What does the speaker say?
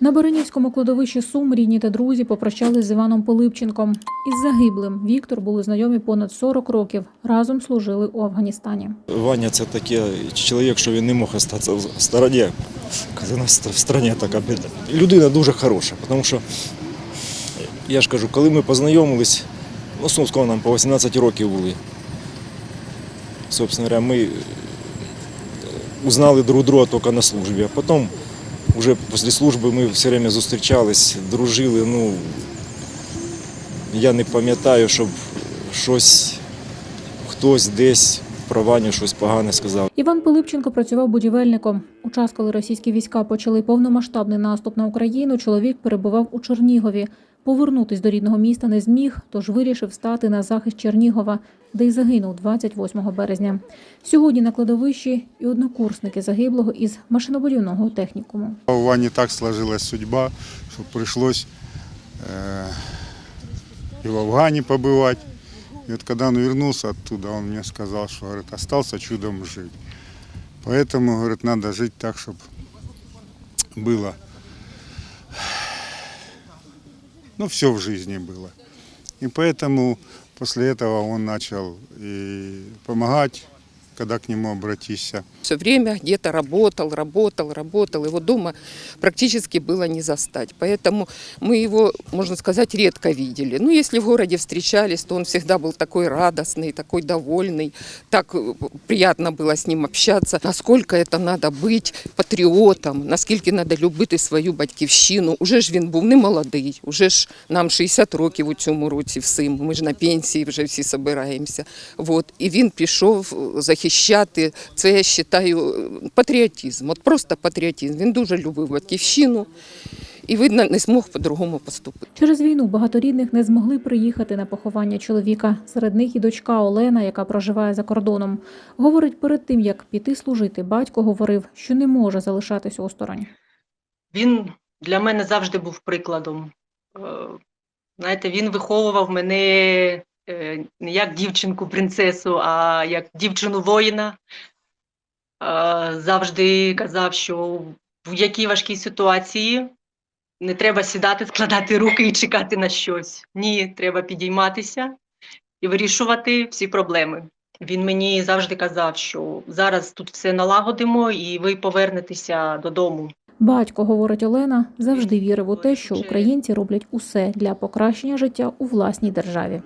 На Баринівському кладовищі Сум рідні та друзі попрощались з Іваном Пилипченком. Із загиблим Віктор були знайомі понад 40 років. Разом служили у Афганістані. Ваня це такий чоловік, що він не мог залишитися в стороні, у нас в країні така біда. Людина дуже хороша, тому що, я ж кажу, коли ми познайомились, ну, Сумського нам по 18 років були. Собственно ми е, узнали друг друга тільки на службі, а потім вже після служби ми все время зустрічались, дружили. Ну, я не пам'ятаю, щоб щось хтось десь про Ваню щось погане сказав. Іван Пилипченко працював будівельником. У час, коли російські війська почали повномасштабний наступ на Україну, чоловік перебував у Чернігові. Повернутись до рідного міста не зміг, тож вирішив стати на захист Чернігова, де й загинув 28 березня. Сьогодні на кладовищі і однокурсники загиблого із машинобудівного технікуму. У Вани так сложилась судьба, что пришлось э, и в Афгане побывать. И вот когда он вернулся оттуда, он мне сказал, что говорит, остался чудом жить. Поэтому, говорит, надо жить так, чтобы было, ну, все в жизни было. И поэтому после этого он начал и помогать, когда к нему обратишься. Все время где-то работал, работал, работал. Его дома практически было не застать. Поэтому мы его, можно сказать, редко видели. Ну, если в городе встречались, то он всегда был такой радостный, такой довольный. Так э, приятно было с ним общаться. Насколько это надо быть патріотом, наскільки надо любити свою батьківщину. Уже ж він був не молодий, уже ж нам 60 років у цьому році всім. Ми ж на пенсії вже всі собираємося. Вот. І він пішов захищати. Це я вважаю патріотизм. От просто патріотизм. Він дуже любив батьківщину і, видно, не змог по-другому поступити. Через війну багато рідних не змогли приїхати на поховання чоловіка. Серед них і дочка Олена, яка проживає за кордоном. Говорить, перед тим як піти служити, батько говорив, що не може залишатися осторонь. Він для мене завжди був прикладом. Е, Знаєте, він виховував мене е, не як дівчинку-принцесу, а як дівчину воїна. Е, Завжди казав, що в якій важкій ситуації не треба сідати, складати руки і чекати на щось. Ні, треба підійматися і вирішувати всі проблеми. Він мені завжди казав, що зараз тут все налагодимо і ви повернетеся додому. Батько, говорить Олена, завжди вірив у те, що українці роблять усе для покращення життя у власній державі.